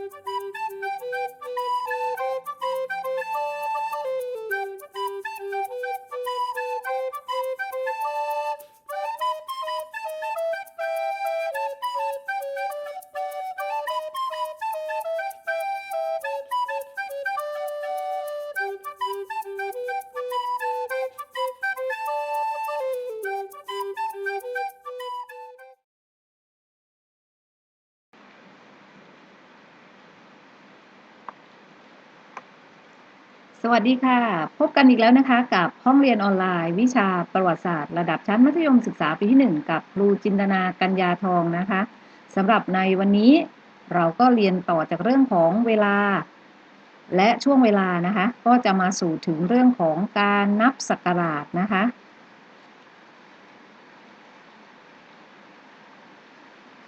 Thank you. สวัสดีค่ะ พบกันอีกแล้วนะคะ กับห้องเรียนออนไลน์ วิชาประวัติศาสตร์ระดับชั้นมัธยมศึกษาปีที่ 1 กับครูจินตนากัญญาทองนะคะสำหรับในวันนี้เราก็เรียนต่อจากเรื่องของเวลา และช่วงเวลานะคะ ก็จะมาสู่ถึงเรื่องของการนับศักราชนะคะ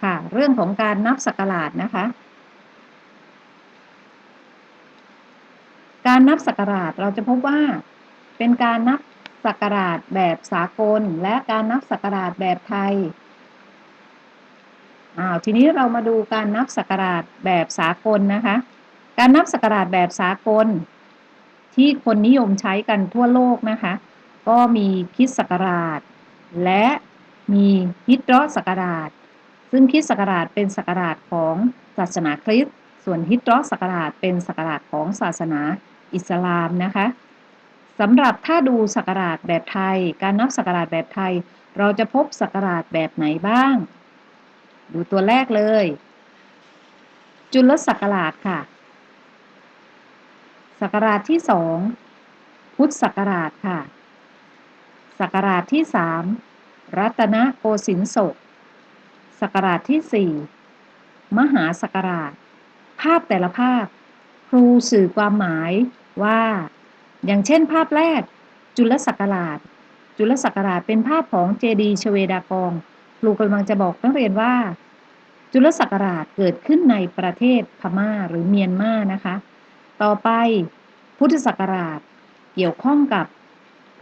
ค่ะ เรื่องของการนับศักราชนะคะ การนับศักราชเราจะพบว่า เป็นการนับศักราชแบบสากล และการนับศักราชแบบไทยอ้าวทีนี้เรามาดูการนับศักราชแบบสากลนะคะ การนับศักราชแบบสากล ที่คนนิยมใช้กันทั่วโลกนะคะ ก็มีคริสต์ศักราช และมีฮิจเราะห์ศักราช ซึ่งคริสต์ศักราชเป็นศักราชของศาสนาคริสต์ส่วนฮิจเราะห์ศักราชเป็นศักราชของศาสนา อิสลามนะคะสำหรับถ้าดูศักราชแบบไทย การนับศักราชแบบไทย เราจะพบศักราชแบบไหนบ้าง ดูตัวแรกเลย จุลศักราชค่ะศักราชที่สองพุทธศักราชค่ะศักราชที่สามรัตนโกสินทร์ศกศักราชที่สี่มหาศักราช ภาพแต่ละภาพ ครูสื่อความหมาย ว่า อย่างเช่นภาพแรก จุลศักราช จุลศักราชเป็นภาพของเจดีชเวดากองครูกำลังจะบอกนักเรียนว่า จุลศักราชเกิดขึ้นในประเทศพม่าหรือเมียนมานะคะ ต่อไปพุทธศักราชเกี่ยวข้องกับ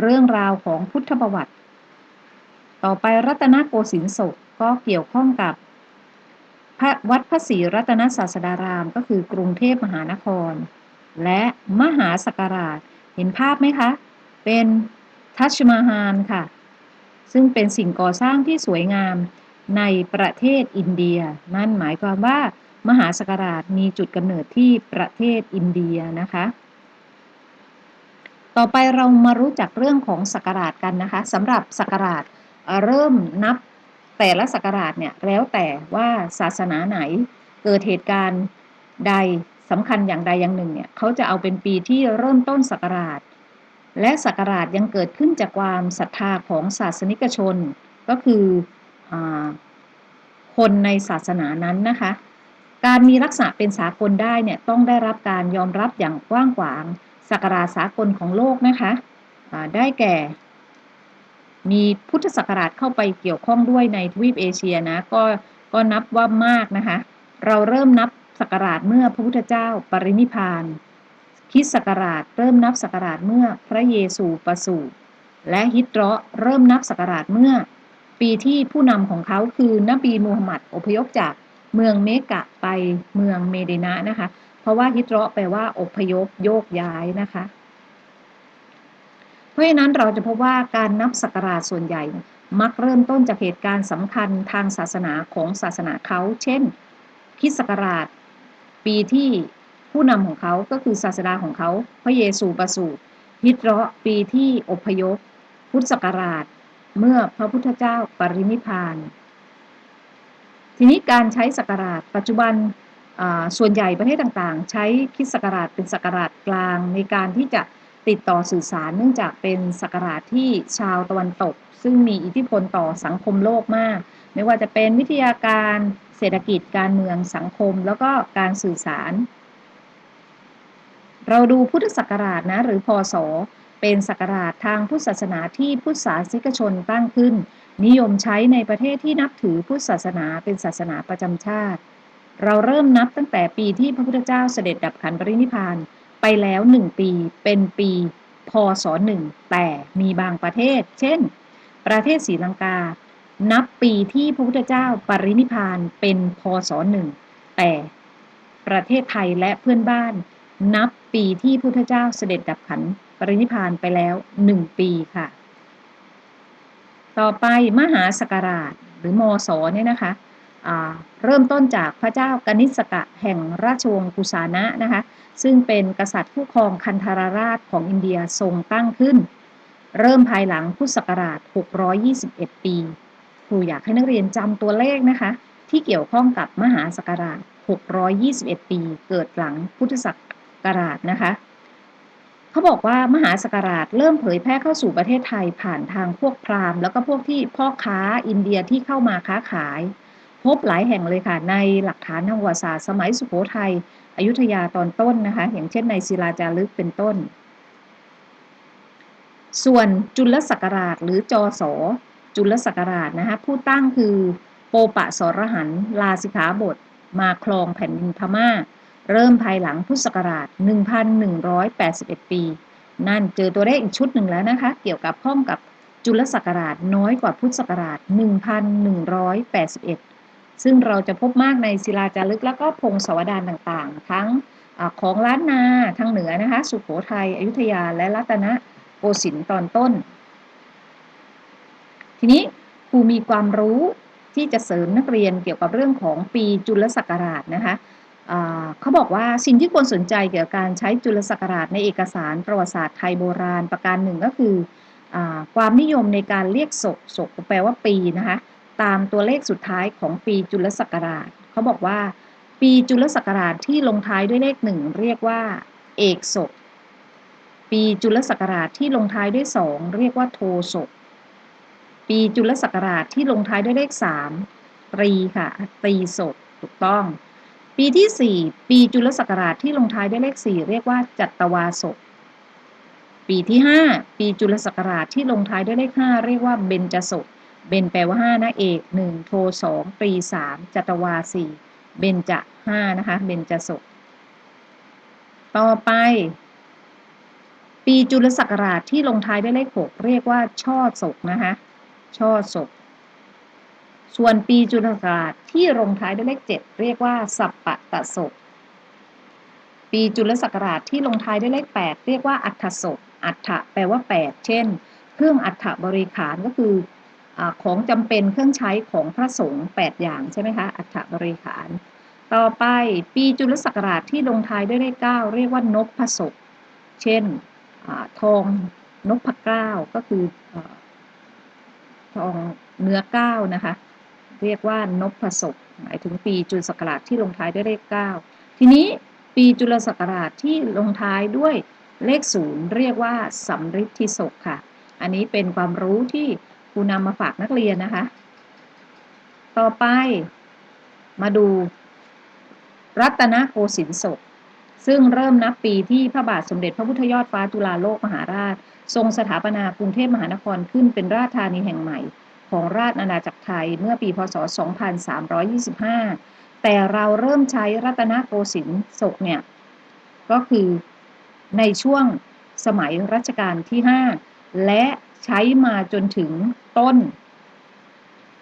เรื่องราวของพุทธประวัติ ต่อไปรัตนโกสินทร์ศกก็เกี่ยวข้องกับพระวัดพระศรีรัตนศาสดารามก็คือกรุงเทพมหานคร และมหาสักราช เห็นภาพไหมคะ เป็นทัชมาฮานค่ะ ซึ่งเป็นสิ่งก่อสร้างที่สวยงามในประเทศอินเดีย นั่นหมายความว่ามหาสักราชมีจุดกำเนิดที่ประเทศอินเดียนะคะ ต่อไปเรามารู้จักเรื่องของสักราชกันนะคะสำหรับสักราชเริ่มนับแต่ละสักราชเนี่ยแล้วแต่ว่าศาสนาไหนเกิดเหตุการณ์ใด สำคัญอย่างใดอย่างหนึ่งเนี่ยเขาจะเอาเป็นปีที่เริ่มต้นศักราช และศักราชยังเกิดขึ้นจากความศรัทธาของศาสนิกชน ก็คืออคนในศาสนานั้นนะคะ การมีลักษณะเป็นสากลได้เนี่ยต้องได้รับการยอมรับอย่างกว้างขวางศักราชสากลของโลกนะคะได้แก่ มีพุทธศักราชเข้าไปเกี่ยวข้องด้วยในทวีปเอเชียนะก็ก็นับว่ามากนะคะ เราเริ่มนับ ศักราชเมื่อพระพุทธเจ้าปรินิพานคิดศักราชเริ่มนับศักราชเมื่อพระเยซูประสูติและฮิตเราะเริ่มนับศักราชเมื่อ ปีที่ผู้นำของเขาคือนบีมูฮัมหมัดอพยพจากเมืองเมกะไปเมืองเมเดนะนะคะ เพราะว่าฮิตเราะแปลว่าอพยพโยกย้ายนะคะ เพราะฉะนั้นเราจะพบว่าการนับศักราชส่วนใหญ่ มักเริ่มต้นจากเหตุการณ์สำคัญทางศาสนาของศาสนาเขา เช่นคิดศักราช ปีที่ผู้นำของเขาก็คือศาสดาของเขา พระเยซูประสูติฮิตเราะปีที่อพยพ พุทธศักราช เมื่อพระพุทธเจ้าปรินิพาน ทีนี้การใช้ศักราช ปัจจุบันส่วนใหญ่ประเทศต่างๆ ใช้คิดศักราชเป็นศักราชกลางในการที่จะ ติดต่อสื่อสารเนื่องจากเป็นศักราชที่ชาวตะวันตก ซึ่งมีอิทธิพลต่อสังคมโลกมาก ไม่ว่าจะเป็นวิทยาการเศรษฐกิจการเมืองสังคม แล้วก็การสื่อสาร เราดูพุทธศักราชนะหรือพศเป็นศักราชทางพุทธศาสนาที่พุทธศาสนิกชนตั้งขึ้น นิยมใช้ในประเทศที่นับถือพุทธศาสนาเป็นศาสนาประจำชาติ เราเริ่มนับตั้งแต่ปีที่พระพุทธเจ้าเสด็จดับขันปรินิพาน ไปแล้วหนึ่งปี เป็นปี พศหนึ่งแต่มีบางประเทศ เช่น ประเทศศรีลังกา นับปีที่พระพุทธเจ้าปรินิพานเป็นพศหนึ่งแต่ประเทศไทยและเพื่อนบ้าน นับปีที่พุทธเจ้าเสด็จดับขันปรินิพานไปแล้ว1ปีค่ะ ต่อไปมหาสการาชหรือมศเนี่ยนะคะ เริ่มต้นจากพระเจ้ากนิสกะแห่งราชวงศ์กุสานะนะคะซึ่งเป็นกษัตริย์ผู้ครองคันธารราชของอินเดียทรงตั้งขึ้น เริ่มภายหลังพุทธศักราช 621 ปีครูอยากให้นักเรียนจำตัวเลขนะคะ ที่เกี่ยวข้องกับมหาสกราช 621 ปี เกิดหลังพุทธศักราชนะคะเขาบอกว่ามหาสการาชเริ่มเผยแพร่เข้าสู่ประเทศไทยผ่านทางพวกพราหมณ์แล้วก็พวกที่พ่อค้าอินเดียที่เข้ามาค้าขาย พบหลายแห่งเลยค่ะ ในหลักฐานทางประวัติศาสตร์สมัยสุโขทัยอยุธยาตอนต้นนะคะ อย่างเช่นในศิลาจารึกเป็นต้น ส่วนจุลศักราชหรือจอสอจุลศักราชนะคะผู้ตั้งคือโปปะสรหันลาสิขาบท มาคลองแผ่นดินพม่า เริ่มภายหลังพุทธศักราช 1181 ปี นั่นเจอตัวเลขอีกชุดหนึ่งแล้วนะคะ เกี่ยวกับข้องกับจุลศักราชน้อยกว่าพุทธศักราช 1181 ซึ่งเราจะพบมากในศิลาจารึกแล้วก็พงศาวดารต่างๆ ทั้งอของล้านนาทางเหนือนะคะ สุโขทัยอยุธยาและรัตนโกสินทร์ตอนต้น ทีนี้ครูมีความรู้ที่จะเสริมนักเรียนเกี่ยวกับเรื่องของปีจุลศักราชนะคะเขาบอกว่าสิ่งที่ควรสนใจเกี่ยวกับการใช้จุลศักราชในเอกสารประวัติศาสตร์ไทยโบราณ ประการหนึ่งก็คืออความนิยมในการเรียกศกศกแปลว่าปีนะคะ ตามตัวเลขสุดท้ายของปีจุลศักราชเขาบอกว่า ปีจุลศักราชที่ลงท้ายด้วยเลขหนึ่งเรียกว่า เอกศกปีจุลศักราชที่ลงท้ายด้วยสองเรียกว่าโทศกปีจุลศักราชที่ลงท้ายด้วยเลขสามตรีค่ะตรีศกถูกต้อง ปีที่สี่ปีจุลศักราชที่ลงท้ายด้วยเลขสี่เรียกว่าจัตวาศกปีที่ห้าปีจุลศักราชที่ลงท้ายด้วยเลขห้าเรียกว่าเบญจศก เบนแปลว่าห้านะเอกหนึ่งโทสองปรีสามจัตวาสี่เบนจะห้านะคะ เบนจะศกต่อไป ปีจุลศักราชที่ลงท้ายด้วยเลขหกเรียกว่า ช่อศกนะคะ ช่อศก ส่วนปีจุลศักราชที่ลงท้ายด้วยเลขเจ็ดเรียกว่า สัปปะตะศก ปีจุลศักราชที่ลงท้ายด้วยเลขแปดเรียกว่าอัฏฐศก อัฏฐแปลว่าแปดเช่น เครื่องอัฏฐบริขารก็คือ ของจำเป็นเครื่องใช้ของพระสงฆ์8อย่างใช่ไหมคะ อัฐบริขาร ต่อไปปีจุลศักราชที่ลงท้ายด้วยเลข9เรียกว่านกผสกเช่นอทองนกพเก้าก็คืออทองเนื้อเก้านะคะ เรียกว่านกผสกหมายถึงปีจุลศักราชที่ลงท้ายด้วยเลข 9 ทีนี้ปีจุลศักราชที่ลงท้ายด้วยเลขศูนย์เรียกว่าสัมฤทธิศกค่ะ อันนี้เป็นความรู้ที่ ครูนำมาฝากนักเรียนนะคะ ต่อไปมาดู รัตนโกสินทร์ศกซึ่งเริ่มนับปีที่พระบาทสมเด็จพระพุทธยอดฟ้าจุฬาโลกมหาราช ทรงสถาปนากรุงเทพมหานครขึ้นเป็นราชธานีแห่งใหม่ ของราชอาณาจักรไทยเมื่อปีพศ 2325 แต่เราเริ่มใช้รัตนโกสินทร์ศกเนี่ยก็คือในช่วงสมัยรัชกาลที่ 5 และใช้มาจนถึง ต้น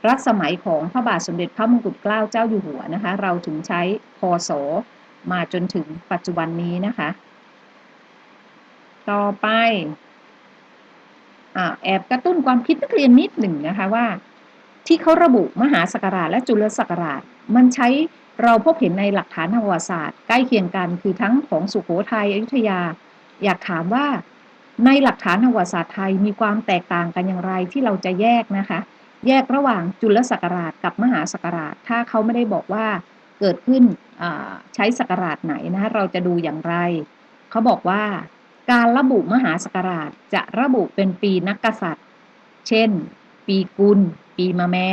รัชสมัยของพระบาทสมเด็จพระมงกุฎเกล้าเจ้าอยู่หัวนะคะ เราถึงใช้พศมาจนถึงปัจจุบันนี้นะคะ ต่อไปอแอบกระตุ้นความคิดนักเรียนนิดหนึ่งนะคะว่า ที่เขาระบุมหาศักราชและจุลศักราช มันใช้เราพบเห็นในหลักฐานทางประวัติศาสตร์ ใกล้เคียงกันคือทั้งของสุโขทัยอยุธยา อยากถามว่า ในหลักฐานประวัติศาสตร์ไทยมีความแตกต่างกันอย่างไรที่เราจะแยกนะคะ แยกระหว่างจุลศักราชกับมหาศักราช ถ้าเขาไม่ได้บอกว่าเกิดขึ้นใช้ศักราชไหนนะเราจะดูอย่างไร เขาบอกว่าการระบุมหาศักราชจะระบุเป็นปีนักกษัตริย์ เช่น ปีกุล ปีมะแม่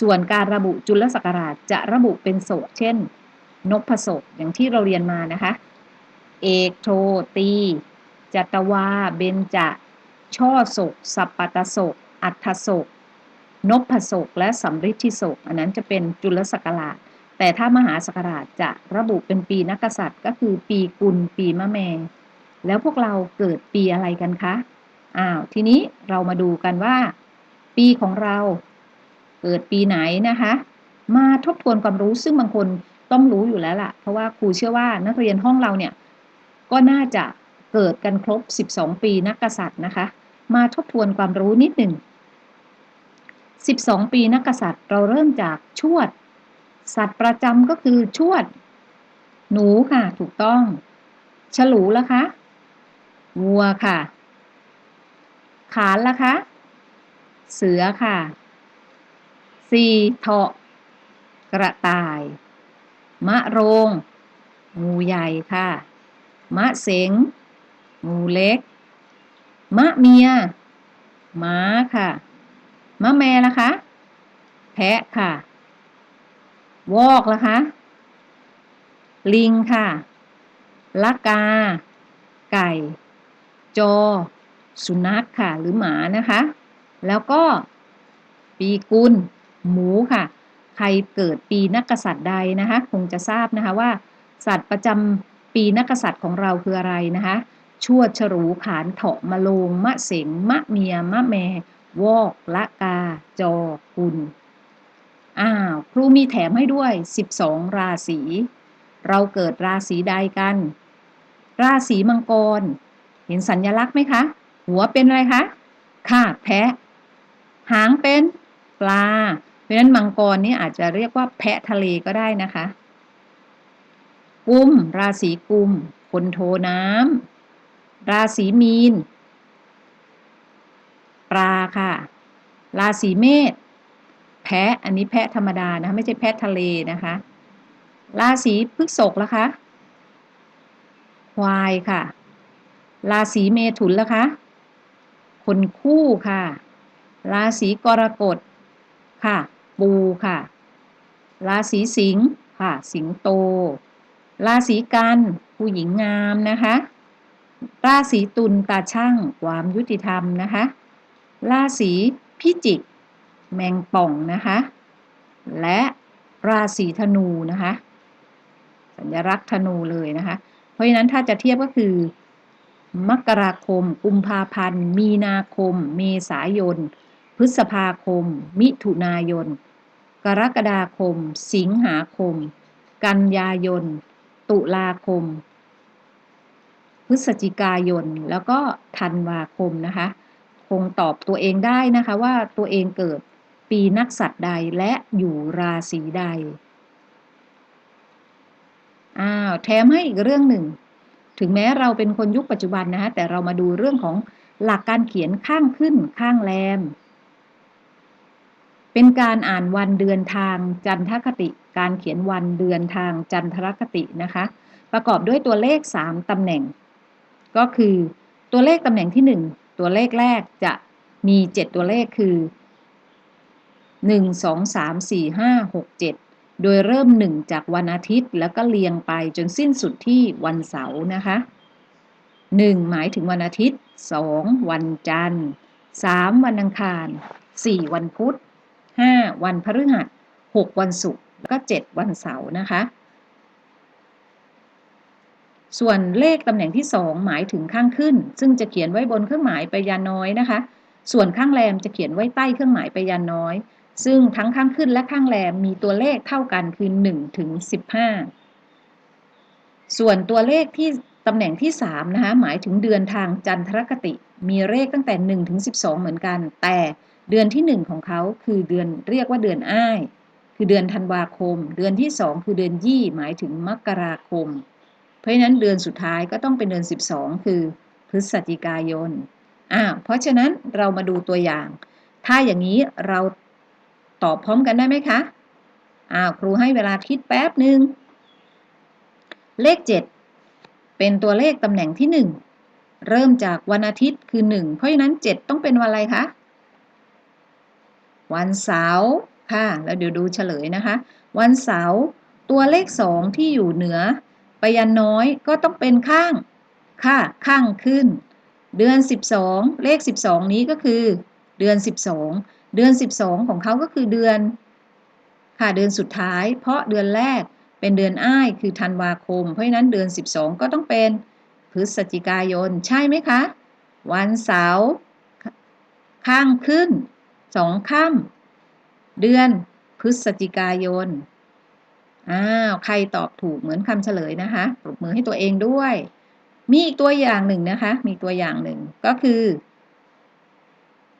ส่วนการระบุจุลศักราชจะระบุเป็นโศกเช่นนกผสกอย่างที่เราเรียนมานะคะ เอกโทตี จัตวา เบญจะ ช่อศก สัปปตศก อัฏฐศก นพศก และสัมฤทธิศก อันนั้นจะเป็นจุลศักราช แต่ถ้ามหาศักราชจะระบุเป็นปีนักษัตริย์ ก็คือปีกุล ปีมะแม แล้วพวกเราเกิดปีอะไรกันคะ อ้าว ทีนี้เรามาดูกันว่า ปีของเราเกิดปีไหนนะคะ มาทบทวนความรู้ซึ่งบางคนต้องรู้อยู่แล้วล่ะ เพราะว่าครูเชื่อว่านักเรียนห้องเราเนี่ยก็น่าจะ เกิดกันครบ 12 ปีนักกษัตริย์นะคะ มาทบทวนความรู้นิดหนึ่ง 12 ปีนักกษัตริย์เราเริ่มจากชวด สัตว์ประจำก็คือชวด หนูค่ะถูกต้อง ฉลูละคะวัวค่ะ ขานละคะ เสือค่ะสีเถาะกระต่าย มะโรง งูใหญ่ค่ะ มะเสง งูเล็ก มะเมีย ม้าค่ะ มะแม่ละคะ แพะค่ะ วอกละคะ ลิงค่ะละกา ไก่ จอ สุนัขค่ะ หรือหมานะคะ แล้วก็ ปีกุล หมูค่ะ ใครเกิดปีนักกษัตริย์ใดนะคะ คงจะทราบนะคะว่า สัตว์ประจำปีนักกษัตริย์ของเราคืออะไรนะคะ ชวดฉรูขานเถาะมะโลงมะเสงมะเมียมะแม วอกละกา จอกุลอ้าวครูมีแถมให้ด้วย 12 ราศี เราเกิดราศีใดกัน ราศีมังกร เห็นสัญลักษณ์ไหมคะ หัวเป็นอะไรคะค่ะแพะ หางเป็นปลา เพราะฉะนั้นมังกรนี้อาจจะเรียกว่าแพะทะเลก็ได้นะคะ กุม ราศีกุมคนโทน้ำ ราศีมีน ปลาค่ะ ราศีเมษ แพะ อันนี้แพะธรรมดานะคะไม่ใช่แพะทะเลนะคะ ราศีพฤษภละคะ ควายค่ะ ราศีเมถุนละคะ คนคู่ค่ะ ราศีกรกฎค่ะ ปูค่ะ ราศีสิงห์ค่ะ สิงโต ราศีกัน ผู้หญิงงามนะคะ ราศีตุลตาช่างความยุติธรรมนะคะราศีพิจิก แมงป่องนะคะ และราศีธนูนะคะ สัญลักษณ์ธนูเลยนะคะ เพราะฉะนั้นถ้าจะเทียบก็คือ มกราคม กุมภาพันธ์ มีนาคม เมษายน พฤษภาคม มิถุนายน กรกฎาคม สิงหาคม กันยายน ตุลาคม พฤศจิกายน แล้วก็ธันวาคมนะคะ คงตอบตัวเองได้นะคะว่าตัวเองเกิดปีนักสัตว์ใดและอยู่ราศีใด อ้าวแถมให้อีกเรื่องหนึ่ง ถึงแม้เราเป็นคนยุคปัจจุบันนะคะแต่เรามาดูเรื่องของหลักการเขียนข้างขึ้นข้างแรม เป็นการอ่านวันเดือนทางจันทคติ การเขียนวันเดือนทางจันทรคตินะคะ ประกอบด้วยตัวเลข 3ตำแหน่ง ก็คือตัวเลขตำแหน่งที่ 1 ตัวเลขแรกจะมี 7 ตัวเลขคือ 1 2 3 4 5 6 7 โดยเริ่ม 1 จากวันอาทิตย์ แล้วก็เรียงไปจนสิ้นสุดที่วันเสาร์นะคะ 1 หมายถึงวันอาทิตย์ 2 วันจันทร์ 3 วันอังคาร 4 วันพุธ 5 วันพฤหัส 6 วันศุกร์แล้วก็ 7 วันเสาร์นะคะ ส่วนเลขตำแหน่งที่ 2 หมายถึงข้างขึ้น ซึ่งจะเขียนไว้บนเครื่องหมายไปยาน้อยนะคะ ส่วนข้างแรมจะเขียนไว้ใต้เครื่องหมายไปยาน้อย ซึ่งทั้งข้างขึ้นและข้างแรมมีตัวเลขเท่ากันคือ1ถึง15 ส่วนตัวเลขที่ตำแหน่งที่3นะคะหมายถึงเดือนทางจันทรคติ มีเลขตั้งแต่1ถึง12 เหมือนกัน แต่เดือนที่ 1 ของเขาคือเดือนเรียกว่าเดือนอ้าย คือเดือนธันวาคม เดือนที่ 2 คือเดือนยี่หมายถึงมกราคม เพราะฉะนั้นเดือนสุดท้ายก็ต้องเป็นเดือน 12 คือพฤศจิกายนอ้าเพราะฉะนั้นเรามาดูตัวอย่าง ถ้าอย่างนี้เราตอบพร้อมกันได้ไหมคะอ้าวครูให้เวลาคิดแป๊บหนึ่งเลข 7 เป็นตัวเลขตำแหน่งที่ 1 เริ่มจากวันอาทิตย์คือ 1 เพราะฉะนั้น 7 ต้องเป็นวันอะไรคะ วันเสาร์ค่ะ แล้วเดี๋ยวดูเฉลยนะคะ วันเสาร์ตัวเลข 2 ที่อยู่เหนือ ไปยันน้อยก็ต้องเป็นข้างค่ะข้างขึ้น เดือน 12 เลข 12 นี้ก็คือเดือน 12 เดือน 12 ของเขาก็คือเดือน ค่ะเดือนสุดท้าย เพราะเดือนแรกเป็นเดือนอ้ายคือธันวาคม เพราะฉะนั้นเดือน 12 ก็ต้องเป็นพฤศจิกายนใช่ไหมคะ วันเสาร์ข้างขึ้นสองค่ำเดือนพฤศจิกายน อ้าวใครตอบถูกเหมือนคำเฉลยนะคะปรบมือให้ตัวเองด้วย มีอีกตัวอย่างหนึ่งนะคะ มีตัวอย่างหนึ่งก็คือ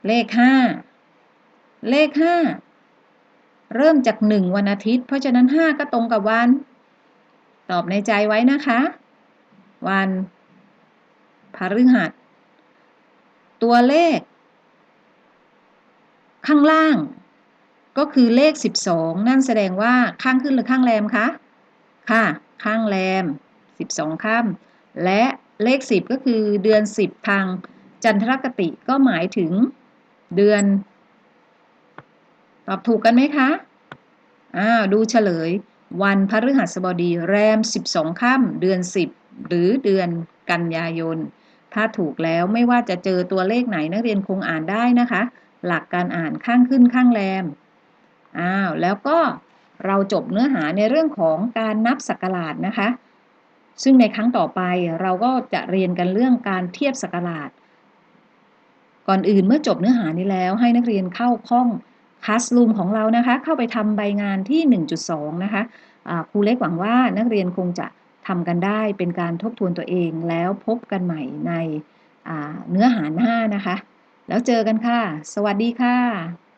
เลขห้าเลขห้าเริ่มจากหนึ่งวันอาทิตย์ เพราะฉะนั้นห้าก็ตรงกับวัน ตอบในใจไว้นะคะ วันพฤหัส ตัวเลข ข้างล่าง ก็คือเลข 12 นั่นแสดงว่าข้างขึ้นหรือข้างแรมคะค่ะ ข้างแรม 12ค่ำและเลข 10 ก็คือเดือน 10 ทางจันทรคติก็หมายถึงเดือน ตอบถูกกันไหมคะอ้าวดูเฉลย วันพฤหัสบดีแรม 12ค่ำเดือน 10 หรือเดือนกันยายน ถ้าถูกแล้วไม่ว่าจะเจอตัวเลขไหนนักเรียนคงอ่านได้นะคะ หลักการอ่านข้างขึ้นข้างแรม อ้าวแล้วก็เราจบเนื้อหาในเรื่องของการนับศักราชนะคะ ซึ่งในครั้งต่อไปเราก็จะเรียนกันเรื่องการเทียบศักราช ก่อนอื่นเมื่อจบเนื้อหานี้แล้ว ให้นักเรียนเข้าห้องคลาสรูมของเรานะคะ เข้าไปทำใบงานที่ 1.2 นะคะะครูเล็กหวังว่านักเรียนคงจะทำกันได้เป็นการทบทวนตัวเองแล้วพบกันใหม่ในเนื้อหาหน้านะคะ แล้วเจอกันค่ะ สวัสดีค่ะ